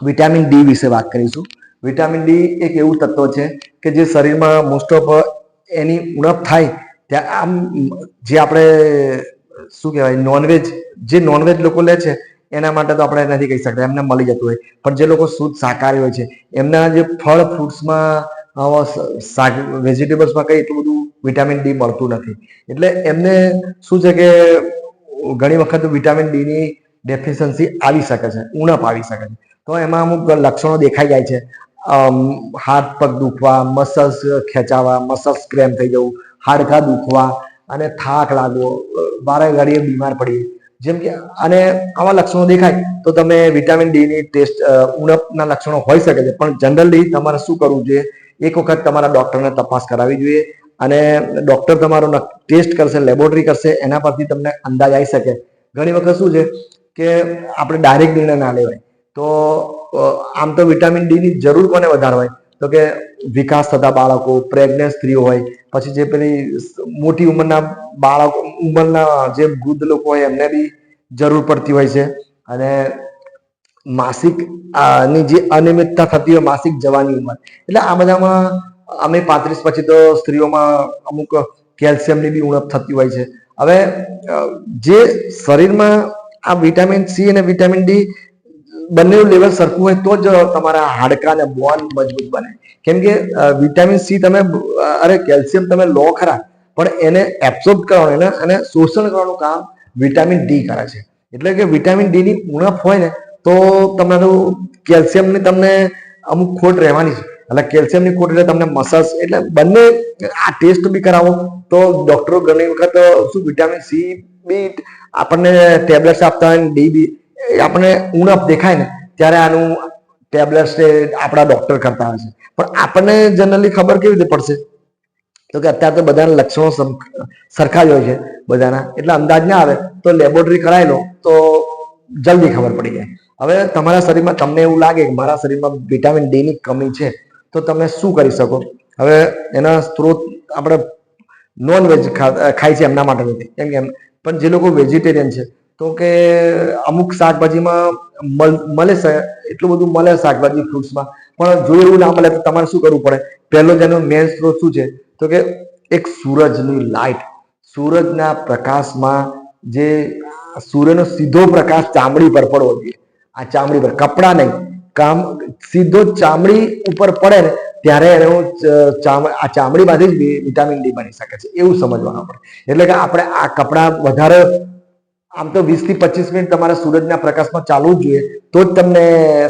Vitamin D વિશે વાત કરીશું. વિટામિન ડી એક એવું તત્વ છે કે જે શરીરમાં મોસ્ટ ઓફ એની ઉણપ થાય ત્યાં આમ જે આપણે શું કહેવાય નોનવેજ જે નોનવેજ લોકો લે છે, એના માટે તો આપણે નથી કહી શકતા, એમને મળી જતું હોય. પણ જે લોકો શુદ્ધ શાકાહારી હોય છે, એમના જે ફળ ફ્રૂટ્સમાં શાક વેજીટેબલ્સમાં કંઈ એટલું બધું વિટામિન ડી મળતું નથી. એટલે એમને શું છે કે ઘણી વખત વિટામિન ડીની ડેફિશિયન્સી આવી શકે છે, ઉણપ આવી શકે છે. તો એમાં અમુક લક્ષણો દેખાઈ જાય છે. હાથ પગ દુખવા મસલ્સ ખેંચાવા મસલ્સ ક્રેમ થઈ જવું, હાડકા દુખવા અને થાક લાગવો વારે ઘડીએ બીમાર પડી જેમ કે, અને આવા લક્ષણો દેખાય તો તમે વિટામિન ડી ની ટેસ્ટ ઉણપના લક્ષણો હોઈ શકે છે. પણ જનરલી તમારે શું કરવું જોઈએ? એક વખત તમારા ડૉક્ટરને તપાસ કરાવવી જોઈએ અને ડૉક્ટર તમારો ટેસ્ટ કરશે લેબોરેટરી કરશે, એના પરથી તમને અંદાજ આવી શકે. ઘણી વખત શું છે કે આપણે ડાયરેક્ટ નિર્ણય ના લેવાય. તો આમ તો વિટામિન ડી ની જરૂર કોને વધારે હોય? તો કે વિકાસ થતા બાળકો પ્રેગ્નેન્ટ સ્ત્રીઓ હોય, પછી જે પેલી મોટી ઉંમરના બાળકો, ઉંમરના જે વૃદ્ધ લોકો હોય, એમને બી જરૂર પડતી હોય છે. અને માસિકની જે અનિયમિતતા થતી હોય, માસિક જવાની ઉંમર. એટલે આ બધામાં અમે પાંત્રીસ, પછી તો સ્ત્રીઓમાં અમુક કેલ્શિયમની બી ઉણપ થતી હોય છે. હવે જે શરીરમાં આ વિટામિન સી અને વિટામિન ડી બંનેનું લેવલ સરખું હોય તો જ તમારા હાડકા અને બોન મજબૂત બને. કેમ કે વિટામિન સી તમે અરે કેલ્શિયમ તમે લો ખરા, પણ એને એબ્સોર્બ કરવાનું, એને અને શોષણ કરવાનું કામ વિટામિન ડી કરે છે. એટલે કે વિટામિન ડી ની ઉણપ હોય ને, તો તમારું કેલ્શિયમની તમને અમુક ખોટ રહેવાની છે. એટલે કેલ્શિયમની ખોટ એટલે તમને મસલ્સ એટલે બંને આ ટેસ્ટ બી કરાવો. તો ડોક્ટરો ઘણી વખત, શું વિટામિન સી બી આપણને ટેબ્લેટ્સ આપતા હોય ડી બી એ આપણને ઉણપ દેખાય ને, ત્યારે આનું ટેબ્લેટ્સ આપણા ડોક્ટર કરતા હોય છે. પણ આપણને જનરલી ખબર કેવી રીતે પડશે? તો કે અત્યારે તો બધાના લક્ષણો સરખા જ હોય છે બધાના. એટલે અંદાજ ના આવે તો લેબોરેટરી કરાવી લો તો જલ્દી ખબર પડી જાય. હવે તમારા શરીરમાં તમને એવું લાગે કે મારા શરીરમાં વિટામિન ડી ની કમી છે, તો તમે શું કરી શકો? હવે એના સ્ત્રોત આપણે નોન વેજ ખાય છે એમના માટે નથી. કેમ કે પણ જે લોકો વેજીટેરિયન છે તો કે અમુક શાકભાજીમાં મળે છે, એટલું બધું મળે શાકભાજી ફ્રૂટ્સમાં પણ જો એવું ના મળે તો તમારે શું કરવું પડે? પહેલો જેનો મેન સ્ત્રોત શું છે? તો કે એક સૂરજની લાઈટ સૂરજના પ્રકાશમાં જે સૂર્યનો સીધો પ્રકાશ ચામડી પર પડવો જોઈએ. આ ચામડી પર કપડા નહીં. કામ, સીધો ચામડી ઉપર પડે ને ત્યારે એનો આ ચામડીમાંથી જ વિટામિન ડી બની શકે છે. એવું સમજવાનું પડે એટલે કે આપણે આ કપડા વધારે આમ તો વીસથી પચીસ મિનિટ તમારે સૂરજના પ્રકાશમાં ચાલવું જોઈએ, તો જ તમને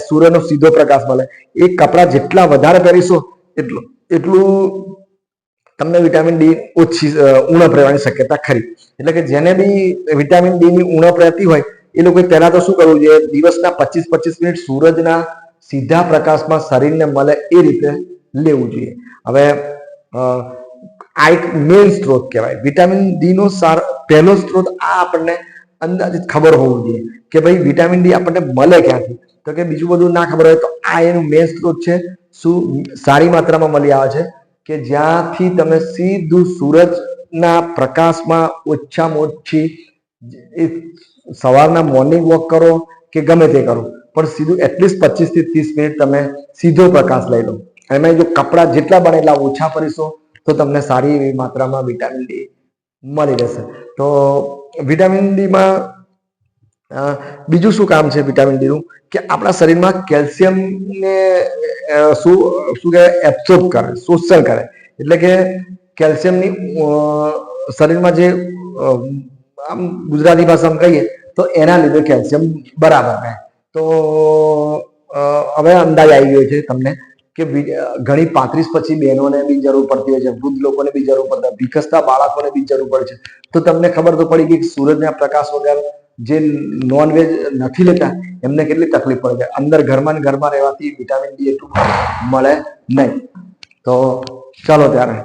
સૂર્યનો સીધો પ્રકાશ મળે. એ કપડાં જેટલા વધારે પહેરીશો, એટલું એટલું તમને વિટામિન ડી ઓછી ઉણપ રહેવાની શક્યતા ખરી. એટલે કે જેને બી વિટામિન ડી ની ઉણપ રહેતી હોય, એ લોકોએ પહેલા તો શું કરવું જોઈએ? દિવસના પચીસ પચીસ મિનિટ સૂરજના સીધા પ્રકાશમાં શરીરને મળે એ રીતે લેવું જોઈએ. હવે આ એક મેઇન સ્ત્રોત કહેવાય. વિટામિન ડી નો સાર, પહેલો સ્ત્રોત આ આપણને અંદાજિત ખબર હોવું જોઈએ કે ભાઈ વિટામિન ડી આપણને મળે ક્યાંથી? તો કે બીજું બધું ના ખબર હોય તો આ એનું મેન સ્ત્રોત છે, શું સારી માત્રામાં મળી આવે છે? કે જ્યાંથી તમે સીધું સૂરજના પ્રકાશમાં ઓછામાં ઓછી સવારના મોર્નિંગ વોક કરો કે ગમે તે કરો, પણ સીધું એટલીસ્ટ પચીસથી ત્રીસ મિનિટ તમે સીધો પ્રકાશ લઈ લો. એમાં જો કપડાં જેટલા બને એટલા ઓછા ફરીશો તો તમને સારી એવી માત્રામાં વિટામિન ડી મળી રહેશે. તો વિટામિન ડીમાં બીજું શું કામ છે વિટામિન ડીનું કે આપણા શરીરમાં કેલ્શિયમને શું શું કહેવાય? એબ્સોર્બ કરે, શોષણ કરે. એટલે કે કેલ્શિયમની શરીરમાં જે આમ ગુજરાતી ભાષામાં કહીએ તો એના લીધે કેલ્શિયમ બરાબર રહે. તો હવે અંદાજ આવી ગયો છે તમને. કે ઘણી પાંત્રીસ પછી બહેનોને બી જરૂર પડતી હોય છે, વૃદ્ધ લોકોને બી જરૂર પડતા વિકસતા બાળકોને બી જરૂર પડે છે. તો તમને ખબર તો પડી ગઈ કે સૂરજના પ્રકાશ વગર જે નોનવેજ નથી લેતા, એમને કેટલી તકલીફ પડે છે. અંદર ઘરમાં ઘરમાં રહેવાથી વિટામિન ડી એટલું મળે નહીં. તો ચાલો ત્યારે